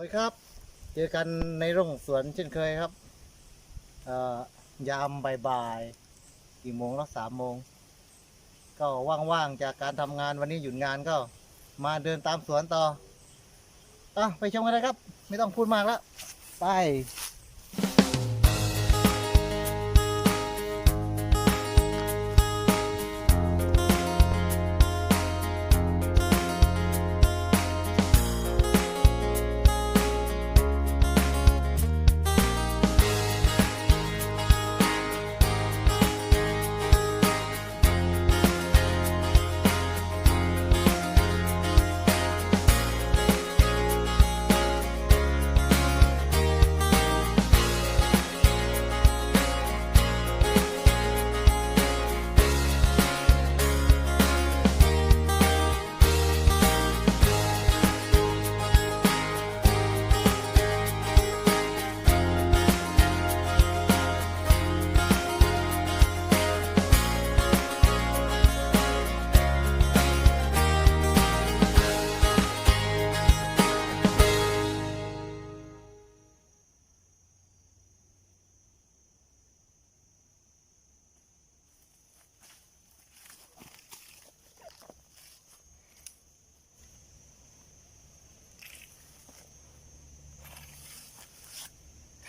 วัสดีครับ เจอกันในร่องสวนเช่นเคยครับยามบ่ายๆกี่โมงแล้วสามโมง ก็ว่างๆจากการทำงานวันนี้หยุดงานก็มาเดินตามสวนต่ออะไปชมกันเลยครับ ไม่ต้องพูดมากแล้ว ไป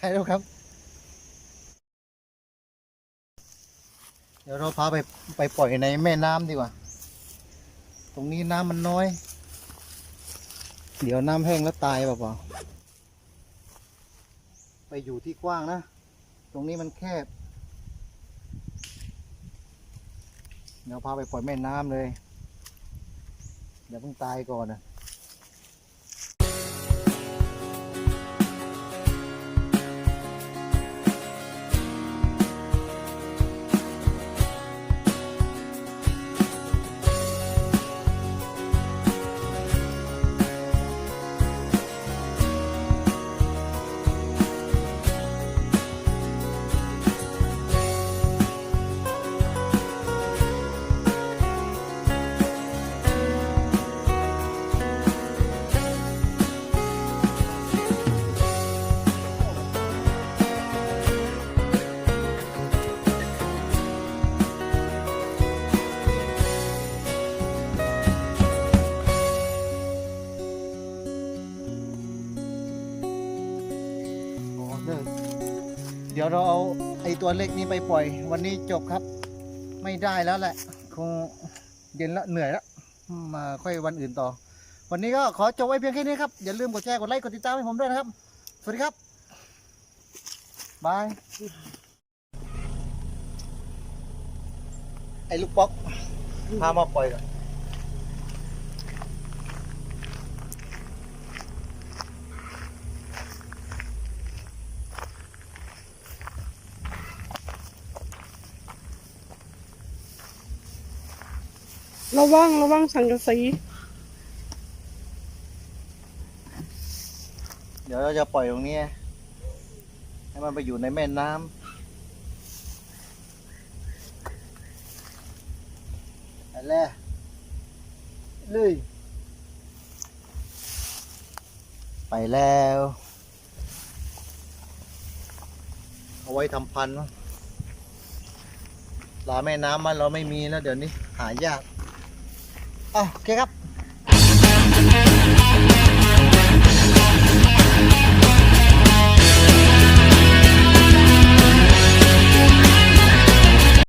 ใช่แล้วครับ เดี๋ยวเราพาไปไปปล่อยในแม่น้ำดีกว่า ตรงนี้น้ำมันน้อย เดี๋ยวน้ำแห้งแล้วตายเปล่าๆไปอยู่ที่กว้างนะ ตรงนี้มันแคบ เดี๋ยวพาไปปล่อยแม่น้ำเลย เดี๋ยวเพิ่งตายก่อนนะ ดี๋ยวเราเอาไอตัวเล็กนี้ไปปล่อย วันนี้จบครับ ไม่ได้แล้วแหละ คงเย็นแล้วเหนื่อยแล้วมาค่อยวันอื่นต่อ วันนี้ก็ขอจบไว้เพียงแค่นี้ครับ อย่าลืมกดแชร์กดไลค์กดติดตามให้ผมด้วยนะครับ สวัสดีครับบายไอ้ลูกป๊อกพามาปล่อยก่อน ระวังระวังสังกะสี เดี๋ยวเราจะปล่อยตรงนี้ ให้มันไปอยู่ในแม่น้ำไปแล้วเลยไปแล้ว เอาไว้ทำพันธุ์ปลาแม่น้ำมันเราไม่มีแล้วเดี๋ยวนี้หายาก อะโอเคครับ